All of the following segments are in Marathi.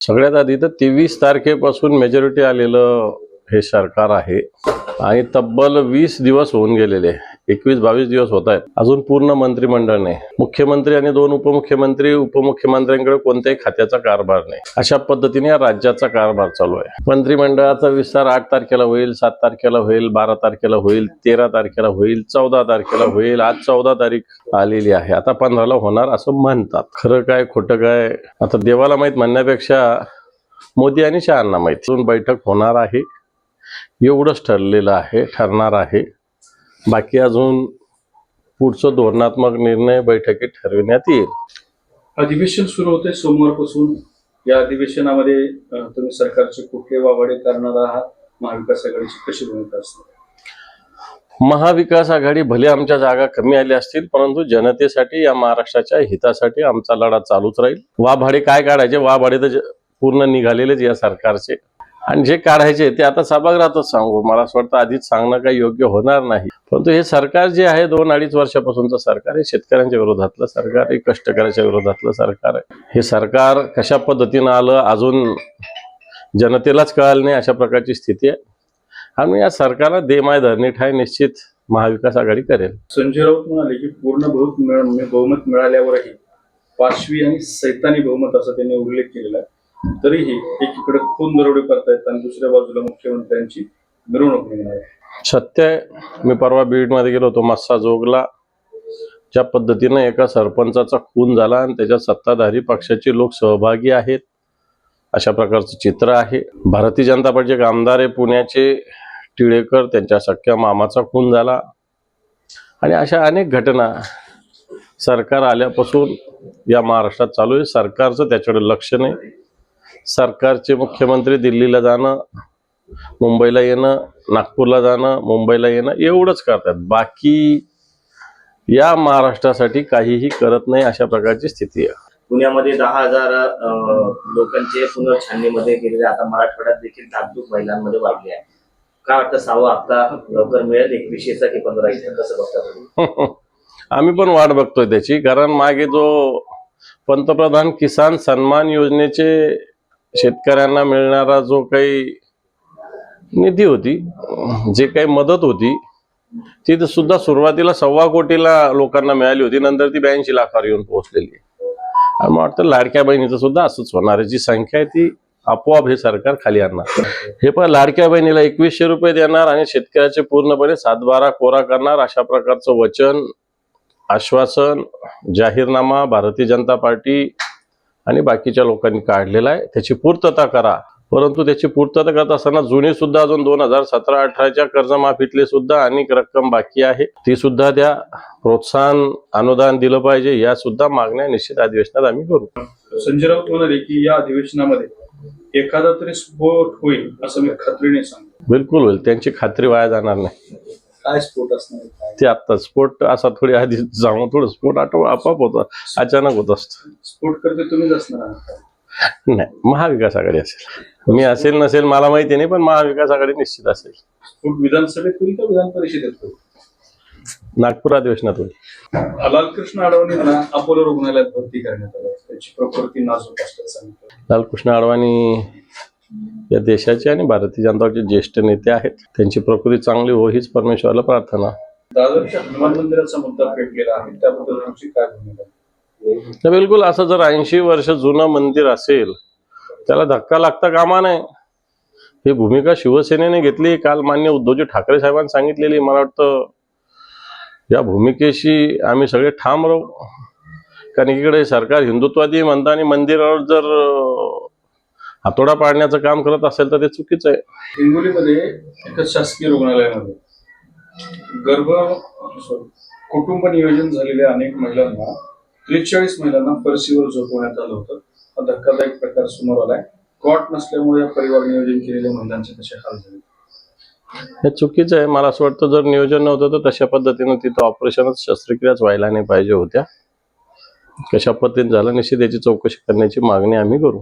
सगळ्यात आधी तर तेवीस तारखेपासून मेजॉरिटी आलेलं हे सरकार आहे. आणि तब्बल वीस दिवस होऊन गेलेले एकवीस बावीस दिवस होत आहेत. अजून पूर्ण मंत्रिमंडळ नाही. मुख्यमंत्री आणि दोन उपमुख्यमंत्री उपमुख्यमंत्र्यांकडे कोणत्याही खात्याचा कारभार नाही. अशा पद्धतीने या राज्याचा कारभार चालू आहे. मंत्रिमंडळाचा विस्तार आठ तारखेला होईल सात तारखेला होईल बारा तारखेला होईल तेरा तारखेला होईल चौदा तारखेला होईल. आज चौदा तारीख आलेली आहे. आता पंधराला होणार असं म्हणतात. खरं काय खोटं काय? आता देवाला माहीत म्हणण्यापेक्षा मोदी आणि शहांना माहिती. बैठक होणार आहे. एवढंच ठरलेलं आहे ठरणार आहे. बाकी अजून पुढचं धोरणात्मक निर्णय बैठकीत ठरविण्यात येईल. अधिवेशन सुरू होते सोमवारपासून. या अधिवेशनामध्ये तुम्ही सरकारचे कुठले वावाडे करणार आहात? महाविकास आघाडीची कशी भूमिका असणार? महाविकास आघाडी भले आमच्या जागा कमी आल्या असतील परंतु जनतेसाठी या महाराष्ट्राच्या हितासाठी आमचा लढा चालूच राहील. वाभाडे काय काढायचे? वाभाडे तर पूर्ण निघालेलेच या सरकारचे. आणि जे काढायचे ते आता सभागृहातच सांगू. मला असं वाटतं आधीच सांगणं काही योग्य होणार नाही. परंतु हे सरकार जे आहे दोन अडीच वर्षापासूनचं सरकार हे शेतकऱ्यांच्या विरोधातलं सरकार हे कष्टकऱ्याच्या विरोधातलं सरकार आहे. हे सरकार कशा पद्धतीनं आलं अजून जनतेलाच कळालं नाही अशा प्रकारची स्थिती आहे. आणि या सरकारला देमाय धरणी ठाय निश्चित महाविकास आघाडी करेल. संजय राऊत म्हणाले की पूर्ण बहुमत बहुमत मिळाल्यावरही पाचवी आणि सैतानी बहुमत असा त्यांनी उल्लेख केलेला आहे. तरीही एकीकडे खून दरोडे करतायत आणि दुसऱ्या बाजूला मुख्यमंत्र्यांची मिरवणूक निघणार सत्य आहे. मी परवा बीडमध्ये गेलो होतो मस्सा जोगला. ज्या पद्धतीनं एका सरपंचाचा खून झाला आणि त्याच्यात सत्ताधारी पक्षाचे लोक सहभागी आहेत अशा प्रकारचं चित्र आहे. भारतीय जनता पक्षाचे आमदार आहे पुण्याचे टिळेकर त्यांच्या सख्या मामाचा खून झाला. आणि अशा अनेक घटना सरकार आल्यापासून या महाराष्ट्रात चालू आहे. सरकारचं त्याच्याकडे लक्ष नाही. सरकारचे मुख्यमंत्री दिल्लीला जाणं मुंबईला येणं नागपूरला जाणं मुंबईला येणं एवढंच करतात. बाकी या महाराष्ट्रासाठी काहीही करत नाही अशा प्रकारची स्थिती आहे. पुण्यामध्ये दहा हजार लोकांचे पुनर्छाननीमध्ये गेलेले आता मराठवाड्यात देखील धाकधूक महिलांमध्ये वाढली आहे. काय वाटतं सहावा हप्ता लवकर मिळेल? एकवीसशेचा की पंधरा कसं बघता तुम्ही? आम्ही पण वाट बघतोय त्याची. कारण मागे जो पंतप्रधान किसान सन्मान योजनेचे शेतकऱ्यांना मिळणारा जो काही निधी होती जे काही मदत होती ती तर सुद्धा सुरुवातीला सव्वा कोटीला लोकांना मिळाली होती. नंतर ती ब्याऐंशी लाखावर येऊन पोहोचलेली आणि मला वाटतं लाडक्या बहिणीचं सुद्धा असंच होणार आहे. जी संख्या आहे ती आपोआप हे सरकार खाली आणणार. हे पण लाडक्या बहिणीला एकवीसशे रुपये देणार आणि शेतकऱ्याचे पूर्णपणे सातबारा कोरा करणार. अशा प्रकारचं वचन आश्वासन जाहीरनामा भारतीय जनता पार्टी आणि बाकीच्या लोकांनी काढलेला आहे. त्याची पूर्तता करा. परंतु त्याची पूर्तता करत असताना जुनी सुद्धा अजून दोन हजार सतरा अठराच्या कर्जमाफीतले सुद्धा अनेक रक्कम बाकी आहे. ती सुद्धा द्या. प्रोत्साहन अनुदान दिलं पाहिजे. या सुद्धा मागण्या निश्चित अधिवेशनात आम्ही करू. संजय राऊत म्हणाले की या अधिवेशनामध्ये एखादा तरी स्फोट होईल असं मी खात्रीने सांगतो. बिलकुल होईल. त्यांची खात्री वाया जाणार नाही. काय स्फोट असणार काय ते आता स्फोट असा थोडी आधी जाऊन थोडं स्फोट आठव आपोआप होता अचानक होत असतं. स्फोट करते तुम्हीच असणार आहात नाही महाविकास आघाडी असेल. मी असेल नसेल मला माहिती नाही पण महाविकास आघाडी निश्चित असेल. स्फोट विधानसभेत होईल का विधान परिषदेत होईल? नागपूर अधिवेशनात होईल. लालकृष्ण अडवणींना अपोलो रुग्णालयात भरती करण्यात आलं. त्याची प्रकृती नाजूक असल्याचं सांगितलं. लालकृष्ण अडवाणी या देशाचे आणि भारतीय जनता पार्टीचे ज्येष्ठ नेते आहेत. त्यांची प्रकृती चांगली हो हीच परमेश्वराला प्रार्थना. हनुमान मंदिराचा मुद्दा पेटलेला आहे. त्याबद्दल काय भूमिका बिलकुल असं जर ऐंशी वर्ष जुनं मंदिर असेल त्याला धक्का लागता कामा नये. ही भूमिका शिवसेनेने घेतली काल मान्य उद्धवजी ठाकरे साहेबांनी सांगितलेली मला वाटतं या भूमिकेशी आम्ही सगळे ठाम राहू. कारण एकीकडे सरकार हिंदुत्वादी म्हणतं आणि मंदिरावर जर हातोडा पाडण्याचं काम करत असेल तर ते चुकीचं आहे. हिंगोलीमध्ये एका शासकीय रुग्णालयामध्ये गर्भ कुटुंब नियोजन झालेल्या अनेक महिलांना त्रेचाळीस महिलांना फरशीवर झोपवण्यात आलं होतं. हा धक्कादायक प्रकार समोर आलाय. कॉट नसल्यामुळे परिवार नियोजन केलेल्या महिलांचे तसे हाल झाले? हे चुकीचं आहे. मला असं वाटतं जर नियोजन नव्हतं तर तशा पद्धतीनं तिथं ऑपरेशनच शस्त्रक्रियाच व्हायला नाही पाहिजे होत्या. कशा पद्धतीने झालं निश्चित याची चौकशी करण्याची मागणी आम्ही करू.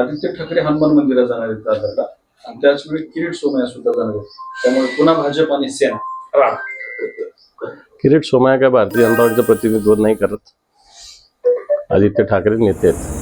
आदित्य ठाकरे हनुमान मंदिरात जाणार आहेत दादरला. आणि त्याचवेळी किरीट सोमया सुद्धा जाणार आहेत. त्यामुळे पुन्हा भाजप आणि सेना राग किरीट सोमया काय भारतीय जनता पार्टीचं प्रतिनिधित्व नाही करत. आदित्य ठाकरे नेते आहेत.